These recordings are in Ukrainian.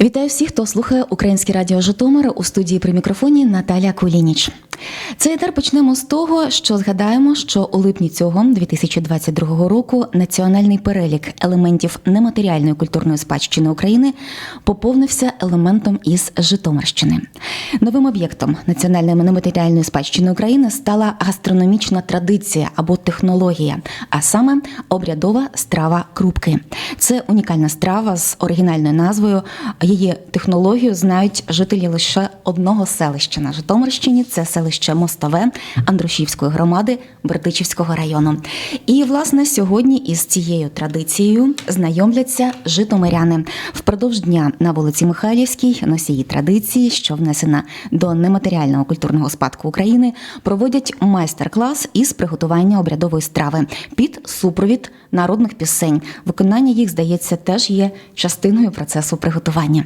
Вітаю всіх, хто слухає Українське радіо Житомир у студії при мікрофоні Наталя Кулініч. Цей етер почнемо з того, що згадаємо, що у липні цього 2022 року національний перелік елементів нематеріальної культурної спадщини України поповнився елементом із Житомирщини. Новим об'єктом національної нематеріальної спадщини України стала гастрономічна традиція або технологія, а саме обрядова страва крупки. Це унікальна страва з оригінальною назвою. Її технологію знають жителі лише одного селища на Житомирщині. Це селище Мостове Андрушівської громади Бердичівського району. І власне сьогодні із цією традицією знайомляться житомиряни впродовж дня на вулиці Михайлівській носії традиції, що внесена до нематеріального культурного спадку України, проводять майстер-клас із приготування обрядової страви під супровід народних пісень. Виконання їх здається теж є частиною процесу приготування.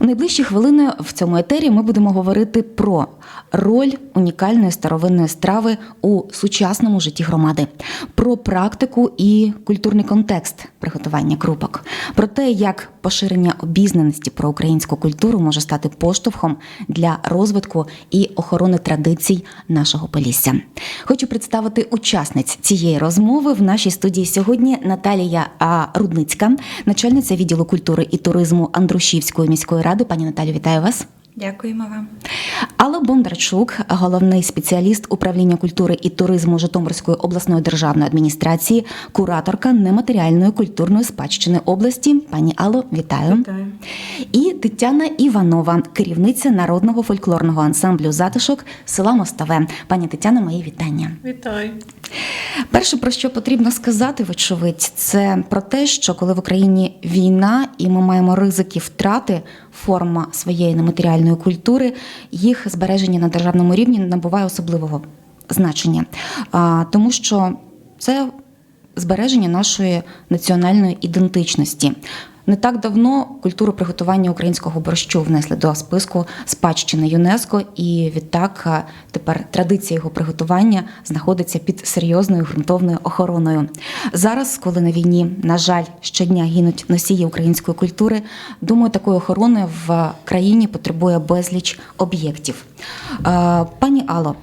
У найближчі хвилини в цьому етері ми будемо говорити про роль унікальної старовинної страви у сучасному житті громади, про практику і культурний контекст приготування крупок, про те, як поширення обізнаності про українську культуру може стати поштовхом для розвитку і охорони традицій нашого Полісся. Хочу представити учасниць цієї розмови в нашій студії сьогодні Наталія Рудницька, начальниця відділу культури і туризму Андрушівської міської ради. Пані Наталю, вітаю вас. Дякуємо вам. Алла Бондарчук, головний спеціаліст управління культури і туризму Житомирської обласної державної адміністрації, кураторка нематеріальної культурної спадщини області. Пані Алло, вітаю. Вітаю. І Тетяна Іванова, керівниця народного фольклорного ансамблю затишок села Мостове. Пані Тетяна, мої вітання. Вітаю. Перше, про що потрібно сказати, вочевидь, це про те, що коли в Україні війна і ми маємо ризики втрати форма своєї нематеріальної культури, їх збереження на державному рівні набуває особливого значення, тому що це збереження нашої національної ідентичності. Не так давно культуру приготування українського борщу внесли до списку спадщини ЮНЕСКО, і відтак е, тепер традиція його приготування знаходиться під серйозною ґрунтовною охороною. Зараз, коли на війні, на жаль, щодня гинуть носії української культури, думаю, такої охорони в країні потребує безліч об'єктів. Е, Пані Алло,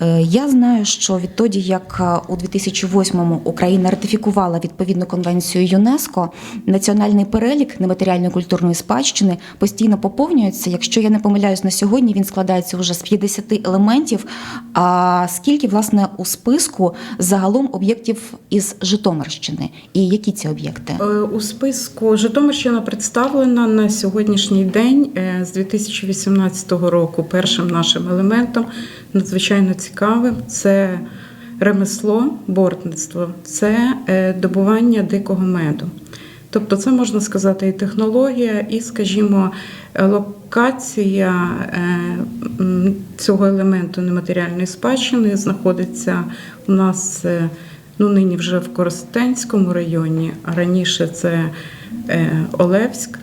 е, я знаю, що відтоді, як у 2008-му Україна ратифікувала відповідну конвенцію ЮНЕСКО, національний перелік нематеріальної культурної спадщини постійно поповнюється. Якщо я не помиляюсь на сьогодні, він складається вже з 50 елементів. А скільки власне у списку загалом об'єктів із Житомирщини? І які ці об'єкти? Е, У списку Житомирщина представлена на сьогоднішній день е, з 2018 року. Першим нашим елементом надзвичайно цікавим це ремесло, бортництво, це е, добування дикого меду. Тобто, це можна сказати і технологія, і, скажімо, локація е, цього елементу нематеріальної спадщини знаходиться у нас е, ну, нині вже в Коростенському районі, а раніше це е, Олевськ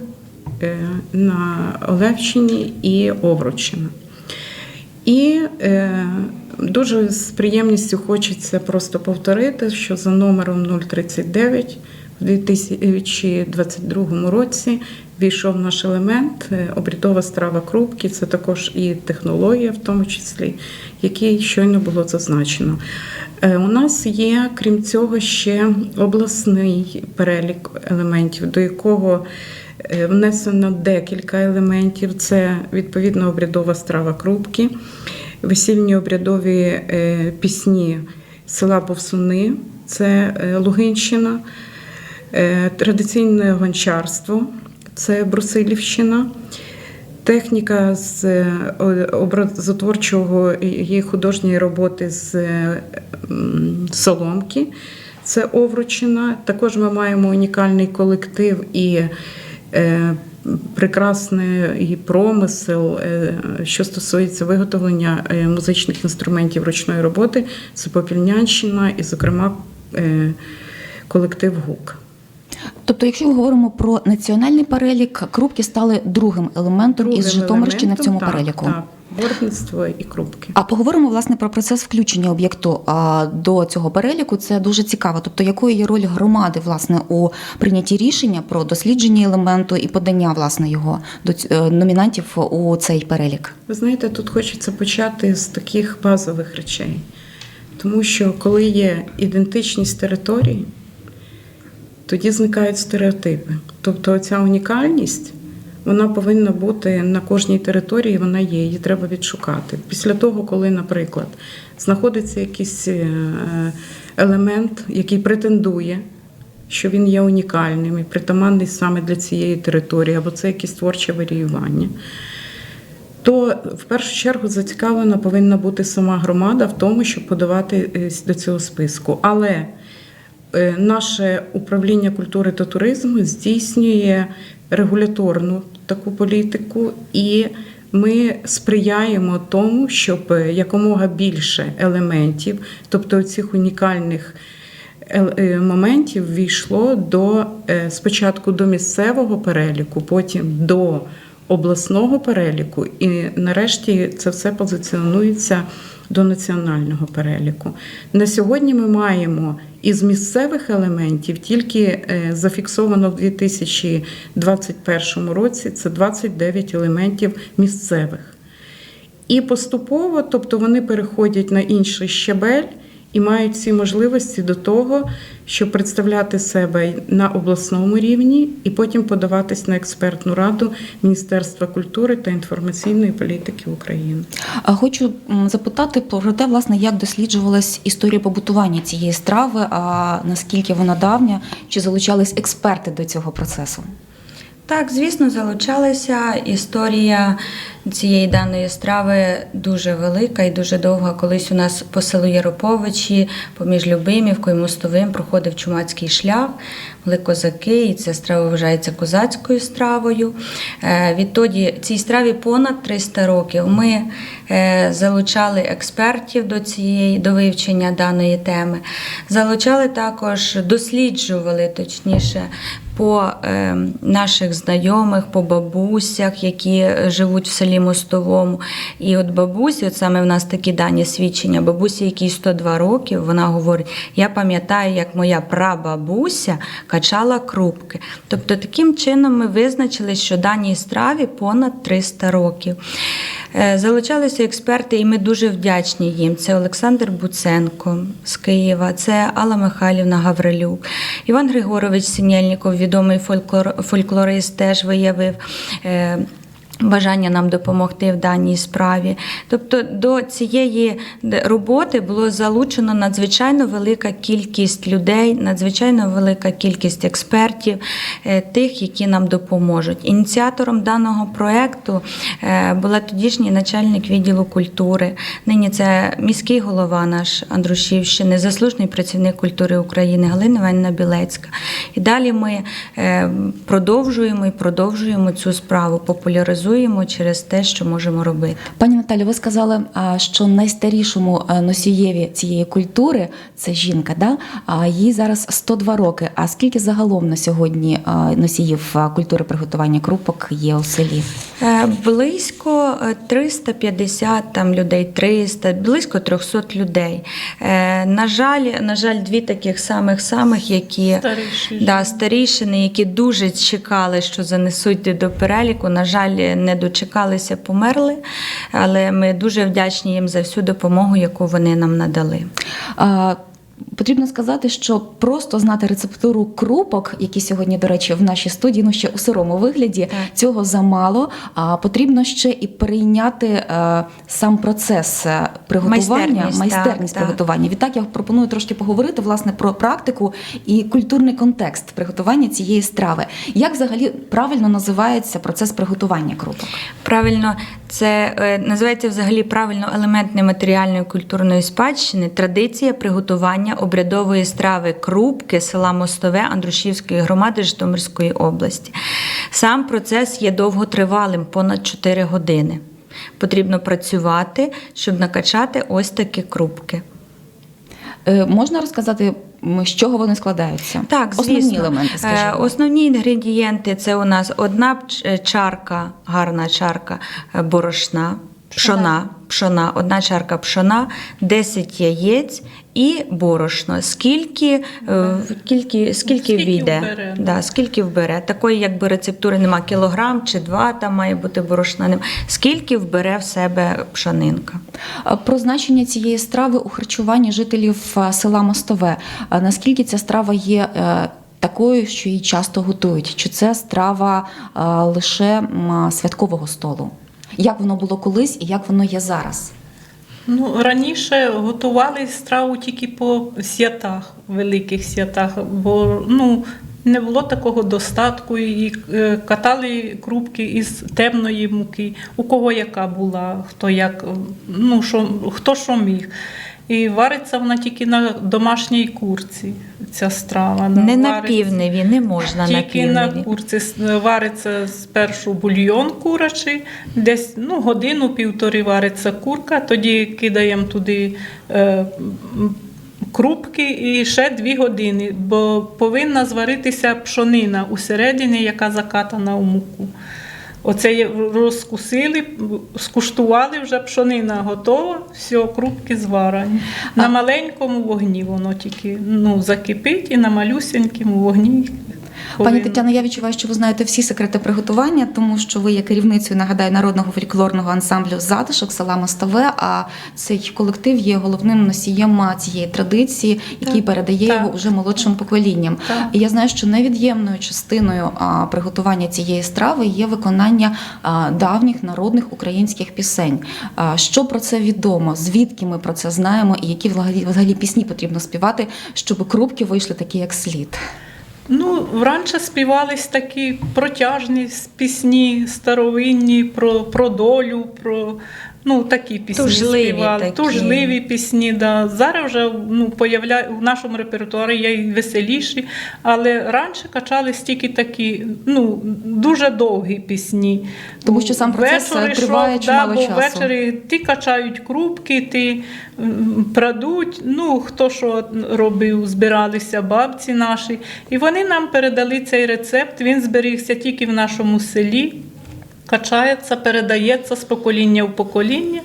на Олевщині і Овручина. І дуже з приємністю хочеться просто повторити, що за номером 039 в 2022 році війшов наш елемент е, обрядова страва крупки. Це також і технологія, в тому числі, який щойно було зазначено. Е, У нас є, крім цього, ще обласний перелік елементів, до якого е, внесено декілька елементів. Це відповідно обрядова страва крупки, весільні обрядові пісні села Бовсуни, це Лугинщина, традиційне гончарство, це Брусилівщина. Техніка з е, образотворчого і художньої роботи з е, соломки. Це Овручина. Також ми маємо унікальний колектив і е, прекрасний промисел, е, що стосується виготовлення е, музичних інструментів ручної роботи. Це Попільнянщина і, зокрема, е, колектив ГУК. Тобто, якщо ми говоримо про національний перелік, крупки стали другим елементом Другим із Житомирщини в цьому так, переліку. Так, гордництво і крупки. А поговоримо власне про процес включення об'єкту до цього переліку. Це дуже цікаво. Тобто, якою є роль громади власне у прийнятті рішення про дослідження елементу і подання власне його до е, номінантів у цей перелік? Ви знаєте, тут хочеться почати з таких базових речей, тому що коли є ідентичність територій, тоді зникають стереотипи. Тобто ця унікальність вона повинна бути на кожній території, вона є, її треба відшукати. Після того, коли, наприклад, знаходиться якийсь е, елемент, який претендує, що він є унікальним і притаманний саме для цієї території, або це якесь творче варіювання то в першу чергу зацікавлена повинна бути сама громада в тому, щоб подавати е, до цього списку. Але наше управління культури та туризму здійснює регуляторну таку політику, і ми сприяємо тому, щоб е, якомога більше елементів, тобто цих унікальних е, моментів війшло до е, спочатку до місцевого переліку, потім до обласного переліку, і нарешті це все позиціонується до національного переліку. На сьогодні ми маємо із місцевих елементів тільки е, зафіксовано в 2021 році це 29 елементів місцевих. І поступово, тобто вони переходять на інший щебель і мають всі можливості до того, щоб представляти себе на обласному рівні і потім подаватись на експертну раду Міністерства культури та інформаційної політики України. А хочу запитати про те, власне, як досліджувалась історія побутування цієї страви, а наскільки вона давня, чи залучались експерти до цього процесу? Так, звісно, залучалася. Історія цієї даної страви дуже велика і дуже довга. Колись у нас по селу Яроповичі, поміж Любимівкою і Мостовим проходив чумацький шлях, були козаки, і ця страва вважається козацькою стравою. Е, Відтоді цій страві понад 300 років. Ми е, залучали експертів до цієї до вивчення даної теми. Залучали також, досліджували точніше по е, наших знайомих, по бабусях, які живуть в селі Мостовому. І от бабусі, от саме в нас такі дані свідчення, бабусі, якій 102 роки, вона говорить: я пам'ятаю, як моя прабабуся качала крупки. Тобто, таким чином ми визначили, що даній страві понад 300 років. Е, Залучалися експерти, і ми дуже вдячні їм. Це Олександр Буценко з Києва, це Алла Михайлівна Гаврилюк, Іван Григорович Синєльніков, відомий фольклор, фольклорист, теж виявив. Бажання нам допомогти в даній справі. Тобто до цієї роботи було залучено надзвичайно велика кількість людей, надзвичайно велика кількість експертів, е, тих, які нам допоможуть. Ініціатором даного проекту е, була тодішній начальник відділу культури. Нині це міський голова наш Андрушівщини, заслужений працівник культури України Галина Іванівна Білецька. І далі ми е, продовжуємо і продовжуємо цю справу, популяризуємо через те, що можемо робити. Пані Наталі, ви сказали, що найстарішому носієві цієї культури це жінка, да? а їй зараз 102 роки. А скільки загалом на сьогодні носіїв культури приготування крупок є у селі? Е, Близько е, 350 там людей, 300, близько 300 людей. Е, На жаль, на жаль, дві таких самих самих, які Старіші да, старішини, які дуже чекали, що занесуть до переліку. На жаль, не дочекалися, померли. Але ми дуже вдячні їм за всю допомогу, яку вони нам надали. А, Потрібно сказати, що просто знати рецептуру крупок, які сьогодні, до речі, в нашій студії, ну ще у сирому вигляді, Так. цього замало. А потрібно ще і прийняти е, сам процес е, приготування, Майстерність, майстерність так, так. приготування. Відтак я пропоную трошки поговорити власне про практику і культурний контекст приготування цієї страви. Як взагалі правильно називається процес приготування крупок? Правильно, це е, називається взагалі правильно елемент нематеріальної культурної спадщини, традиція приготування обрядової страви крупки села Мостове Андрушівської громади Житомирської області. Сам процес є довготривалим, понад 4 години. Потрібно працювати, щоб накачати ось такі крупки. Е, Можна розказати, з чого вони складаються? Так, звісно. Основні елементи, Е, скажімо. Основні інгредієнти це у нас одна е, чарка, гарна чарка е, борошна. Пшона, пшона, одна чарка пшона, 10 яєць і борошно. Скільки, е, скільки, скільки Скільки війде? вбере, да. Скільки вбере? Такої якби рецептури нема кілограм чи два, там має бути борошна. Скільки вбере в себе пшонинка? А Про значення цієї страви у харчуванні жителів села Мостове. Наскільки ця страва є е, такою, що її часто готують? Чи це страва е, лише м, святкового столу? Як воно було колись і як воно є зараз? Ну, раніше готували страву тільки по святах, великих святах, бо ну, не було такого достатку і е, катали крупки із темної муки, у кого яка була, хто як, ну, що, хто що міг. І вариться вона тільки на домашній курці, ця страва. Не на Вариться- півневі, не можна на тільки на півневі. курці вариться спершу бульйон курячий, десь ну, годину-півтори вариться курка, тоді кидаємо туди е, крупки і ще дві години, бо повинна зваритися пшонина усередині, яка закатана у муку. Оце розкусили, скуштували вже пшонина готова, все, крупки зварені. На маленькому вогні воно тільки ну, закипить і на малюсенькому вогні. Пані. Тетяно, я відчуваю, що ви знаєте всі секрети приготування, тому що ви є керівницею, нагадаю, народного фольклорного ансамблю Затишок села Мостове. А цей колектив є головним носієм цієї традиції, який передає Так. його уже молодшим поколінням. Так. І я знаю, що невід'ємною частиною приготування цієї страви є виконання давніх народних українських пісень. Що про це відомо? Звідки ми про це знаємо, і які взагалі, взагалі пісні потрібно співати, щоб крупки вийшли такі, як слід? Ну, раніше співались такі протяжні пісні, старовинні, про, про долю, про ну, такі пісні Тужливі співали. такі. Тужливі пісні, да. Зараз вже ну, появля... в нашому репертуарі є і веселіші, але раніше качались тільки такі ну, дуже довгі пісні. Тому що сам процес, Ввечері е, триває йшов, чимало бо часу. Ввечері ти качають крупки, ти прадуть, ну хто що робив, збиралися бабці наші. І вони нам передали цей рецепт. Він зберігся тільки в нашому селі, качається, передається з покоління в покоління.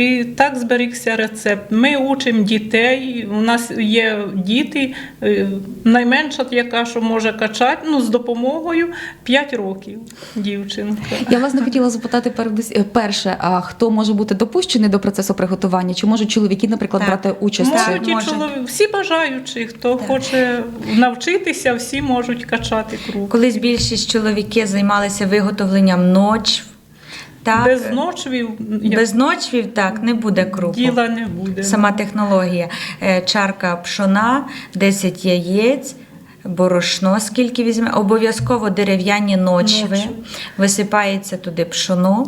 І так зберігся рецепт. Ми учимо дітей. У нас є діти, е, найменша, яка що може качати, ну з допомогою 5 років. Дівчинка. Я власне хотіла запитати е, перше, а хто може бути допущений до процесу приготування? Чи можуть чоловіки, наприклад, Так. брати участь? Так, Можуть і може. чоловік, всі бажаючі, хто Так. хоче навчитися, всі можуть качати круг. Колись більшість чоловіки займалися виготовленням ночв. Так, Без ночвів як без ночвів так не буде крупу. діла не буде. Сама технологія. Е, Чарка пшона, 10 яєць, борошно, скільки візьме, обов'язково дерев'яні ночви. Ночви. Висипається туди пшоно.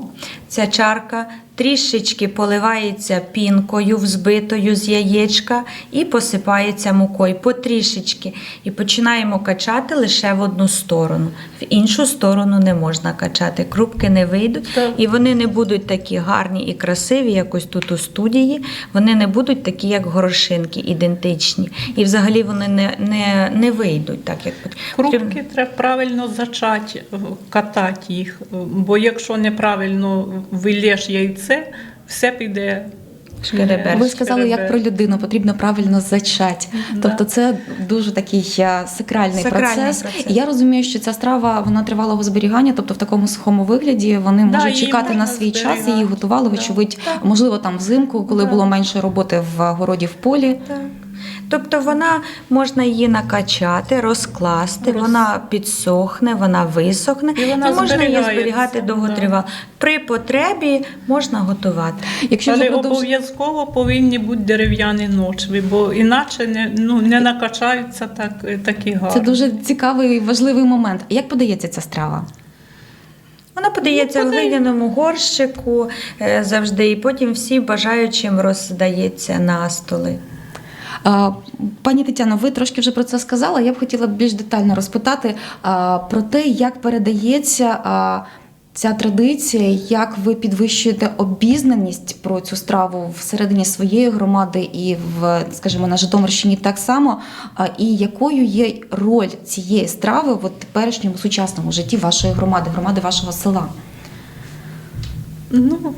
Ця чарка трішечки поливається пінкою, взбитою з яєчка, і посипається мукою потрішечки. І починаємо качати лише в одну сторону. В іншу сторону не можна качати. Крупки не вийдуть, і вони не будуть такі гарні і красиві, як ось тут у студії. Вони не будуть такі, як горошинки, ідентичні. І взагалі вони не, не, не вийдуть так, як. Крупки треба правильно зачати, катати їх, бо якщо неправильно вилєш яйце, все піде. Шкереберть. Ви сказали, як про людину потрібно правильно зачати. Да. Тобто, це дуже такий е, сакральний, Сакральний процес. процес. І я розумію, що ця страва вона тривалого зберігання, тобто в такому сухому вигляді вони Да, можуть чекати на свій час. зберігати. Її готували, Да. вочевидь, да. можливо, там взимку, коли Да. було менше роботи в городі в полі. Так. Тобто вона можна її накачати, розкласти, Роз- вона підсохне, вона висохне, І вона можна її зберігати да. довготривало. При потребі можна готувати. Якщо Але продовж... обов'язково повинні бути дерев'яні ночви, бо іначе не, ну, не накачаються так, такі гарні. це дуже цікавий і важливий момент. Як подається ця страва? Вона подається Ну, в глиняному горщику е, завжди, і потім всі бажаючим роздається на столи. Пані Тетяно, ви трошки вже про це сказала. Я б хотіла більш детально розпитати про те, як передається ця традиція, як ви підвищуєте обізнаність про цю страву всередині своєї громади і в, скажімо, на Житомирщині так само. І якою є роль цієї страви в теперішньому сучасному житті вашої громади, громади вашого села? Ну,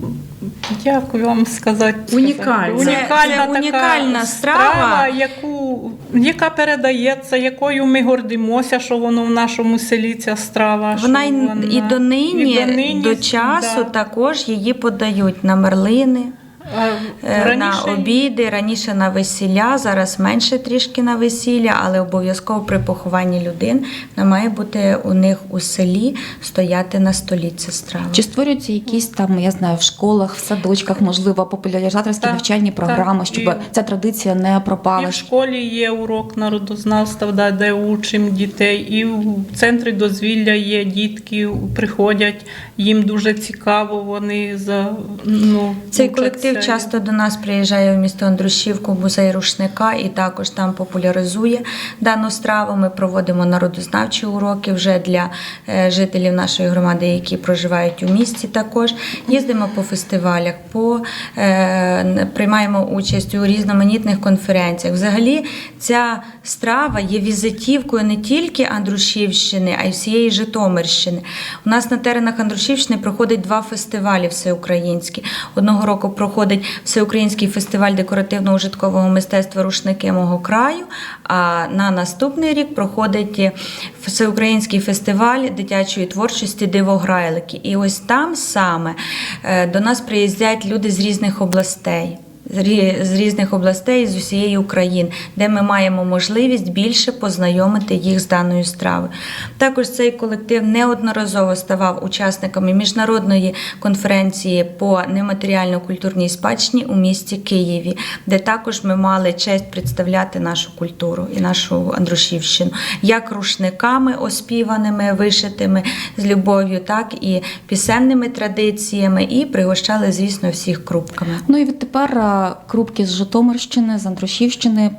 як вам сказати? Унікальна. Унікальна, така унікальна страва. яку, яка передається, якою ми гордимося, що воно в нашому селі ця страва. Вона що вона... і донині, і донині, до часу да. також її подають на мерлини. Е, раніше на обіди, раніше на весілля, зараз менше трішки на весілля, але обов'язково при похованні людин вона має бути у них у селі стояти на столі ця страва. Чи створюються якісь там, я знаю, в школах, в садочках, можливо, популяризаторські Так, навчальні так. програми, щоб І- ця традиція не І пропала? в школі є урок народознавства, да, де учимо дітей, і в центрі дозвілля є дітки, приходять, їм дуже цікаво, вони за ну, Цей учаться. Колектив часто до нас приїжджає в місто Андрушівку, в музей рушника, і також там популяризує дану страву. Ми проводимо народознавчі уроки вже для е, жителів нашої громади, які проживають у місті. Також їздимо по фестивалях, по е, приймаємо участь у різноманітних конференціях. Взагалі, ця страва є візитівкою не тільки Андрушівщини, а й всієї Житомирщини. У нас на теренах Андрушівщини проходить два фестивалі всеукраїнські. Одного року проходить всеукраїнський фестиваль декоративно-ужиткового мистецтва Рушники мого краю. А на наступний рік проходить всеукраїнський фестиваль дитячої творчості Дивограйлики. І ось там саме е, до нас приїздять люди з різних областей. З різних областей з усієї України, де ми маємо можливість більше познайомити їх з даною стравою. Також цей колектив неодноразово ставав учасниками міжнародної конференції по нематеріально-культурній спадщині у місті Києві, де також ми мали честь представляти нашу культуру і нашу Андрушівщину, як рушниками оспіваними, вишитими з любов'ю, так і пісенними традиціями, і пригощали, звісно, всіх крупками. Ну і відтепер крупки з Житомирщини, з Андрушівщини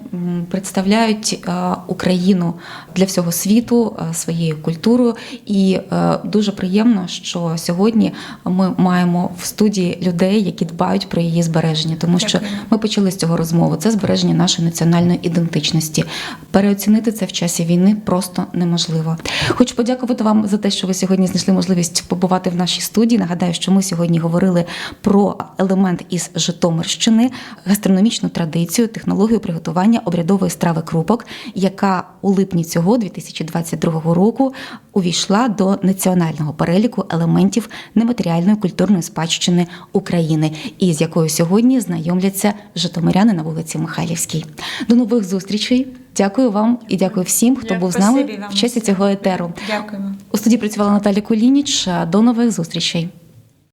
представляють Україну для всього світу своєю культурою. І е, дуже приємно, що сьогодні ми маємо в студії людей, які дбають про її збереження, тому що ми почали з цього розмову. Це збереження нашої національної ідентичності. Переоцінити це в часі війни просто неможливо. Хочу подякувати вам за те, що ви сьогодні знайшли можливість побувати в нашій студії. Нагадаю, що ми сьогодні говорили про елемент із Житомирщини, гастрономічну традицію, технологію приготування обрядової страви крупок, яка у липні цього 2022 року увійшла до національного переліку елементів нематеріальної культурної спадщини України, і з якою сьогодні знайомляться житомиряни на вулиці Михайлівській. До нових зустрічей. Дякую вам і дякую всім, хто Дякую. був з нами в часі цього етеру. Дякуємо. У студії працювала Наталя Кулініч. До нових зустрічей.